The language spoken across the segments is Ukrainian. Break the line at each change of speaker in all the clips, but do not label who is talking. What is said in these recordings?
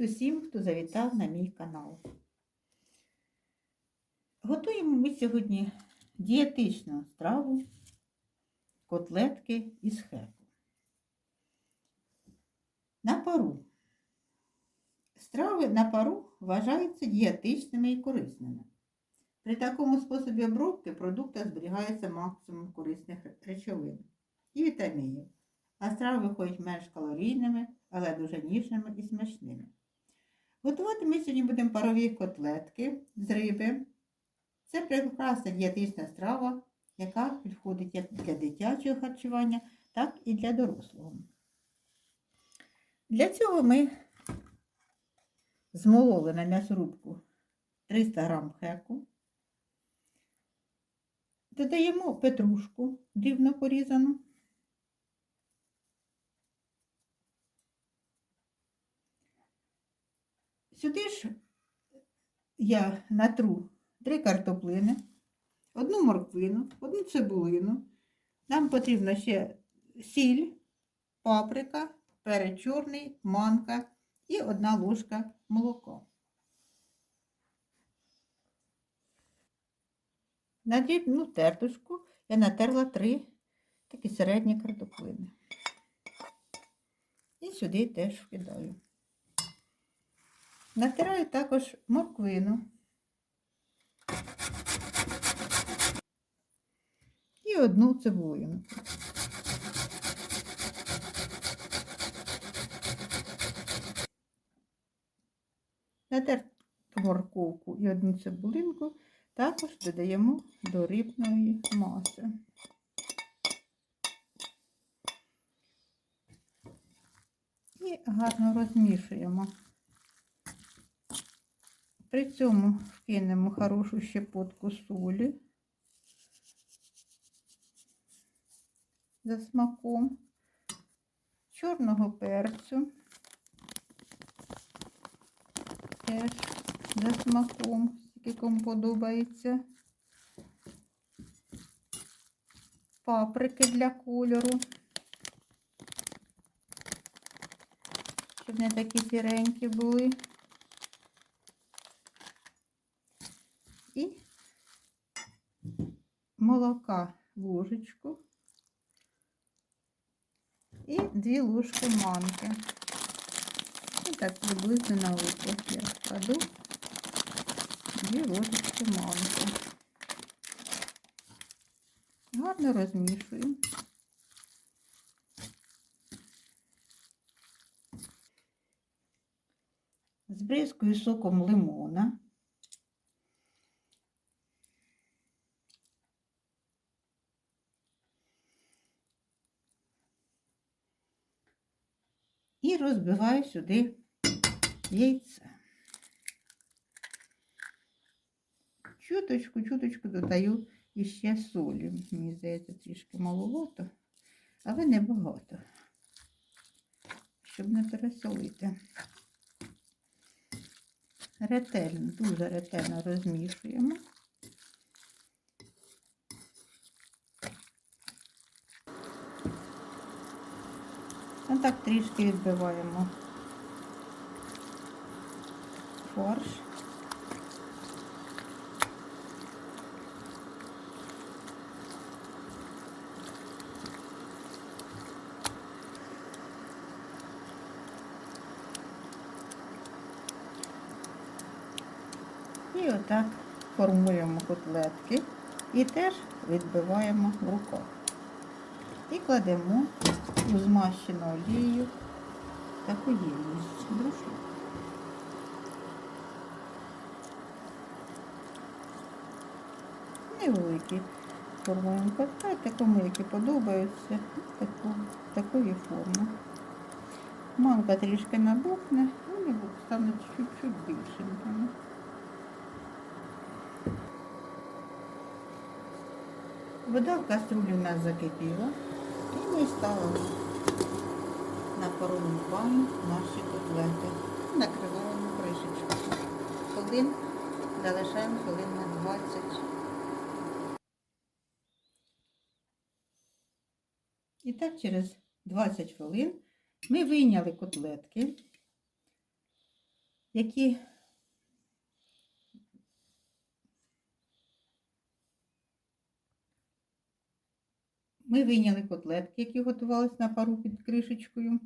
усім, хто завітав на мій канал. Готуємо ми сьогодні дієтичну страву котлетки із хеку. На пару. Страви на пару вважаються дієтичними і корисними. При такому способі обробки в продуктах зберігається максимум корисних речовин і вітамінів, а страви виходять менш калорійними, але дуже ніжними і смачними. Готувати ми сьогодні будемо парові котлетки з риби. Це прекрасна дієтична страва, яка підходить як для дитячого харчування, так і для дорослого. Для цього ми змололи на м'ясорубку 300 г хеку. Додаємо петрушку дрібно порізану. Сюди ж я натру три картоплини, одну морквину, одну цибулину. Нам потрібно ще сіль, паприка, перець чорний, манка і одна ложка молока. На дрібну тертушку я натерла три такі середні картоплини. І сюди теж вкидаю. Натираю також морквину. І одну цибулину. Натерту морковку і одну цибулинку також додаємо до рибної маси. І гарно розмішуємо. При цьому вкинемо хорошу щепотку солі за смаком, чорного перцю, теж за смаком, скільки кому подобається, паприки для кольору, щоб не такі сіренькі були. І молока ложечку і дві ложки манки. І так приблизно на око я складу дві ложечки манки. Гарно розмішую. Збризкую соком лимона. І розбиваю сюди яйце. Чуточку, чуточку додаю іще солі. Мені здається, трішки маловато, але небагато, щоб не пересолити. Ретельно, дуже ретельно розмішуємо. Отак трішки відбиваємо фарш. І отак формуємо котлетки і теж відбиваємо в руках. І кладемо у змащену олією таку ємність друшу. Невеликі формуємо котлети, кому які подобаються, таку, такої форми. Манка трішки набухне, вони стануть чуть-чуть більшенькими. Вода в каструлі у нас закипіла. І ми ставимо на парову баню наші котлети. Накриваємо кришечку. Хвилин залишаємо хвилин на 20. І так через 20 хвилин ми вийняли котлетки. які ми вийняли котлетки, які готувалися на пару під кришечкою.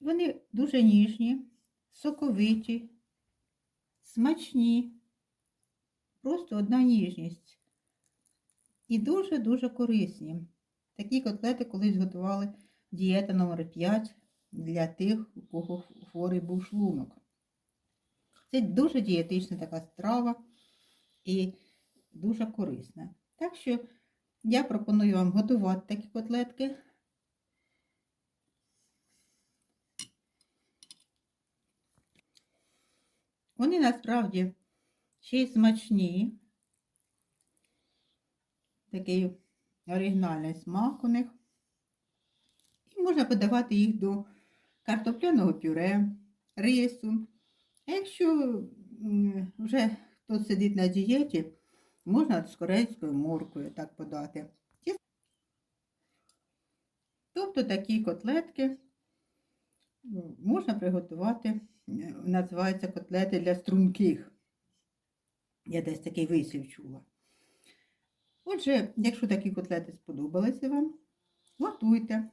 Вони дуже ніжні, соковиті, смачні, просто одна ніжність. І дуже-дуже корисні. Такі котлети колись готували дієта номер 5 для тих, у кого хворий був шлунок. Це дуже дієтична така страва і дуже корисна. Так що я пропоную вам готувати такі котлетки. Вони насправді ще й смачні. Такий оригінальний смак у них. І можна подавати їх до картопляного пюре, рису. А якщо вже хтось сидить на дієті, можна з корейською моркою так подати. Тобто такі котлетки можна приготувати, е, називаються котлети для струнких. Я десь такий вислів чула. Отже, якщо такі котлети сподобалися вам, готуйте,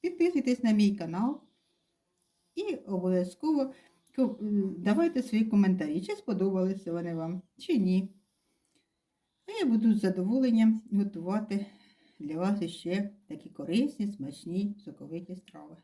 підписуйтесь на мій канал і обов'язково давайте свої коментарі, чи сподобалися вони вам, чи ні. А я буду з задоволенням готувати для вас ще такі корисні, смачні, соковиті страви.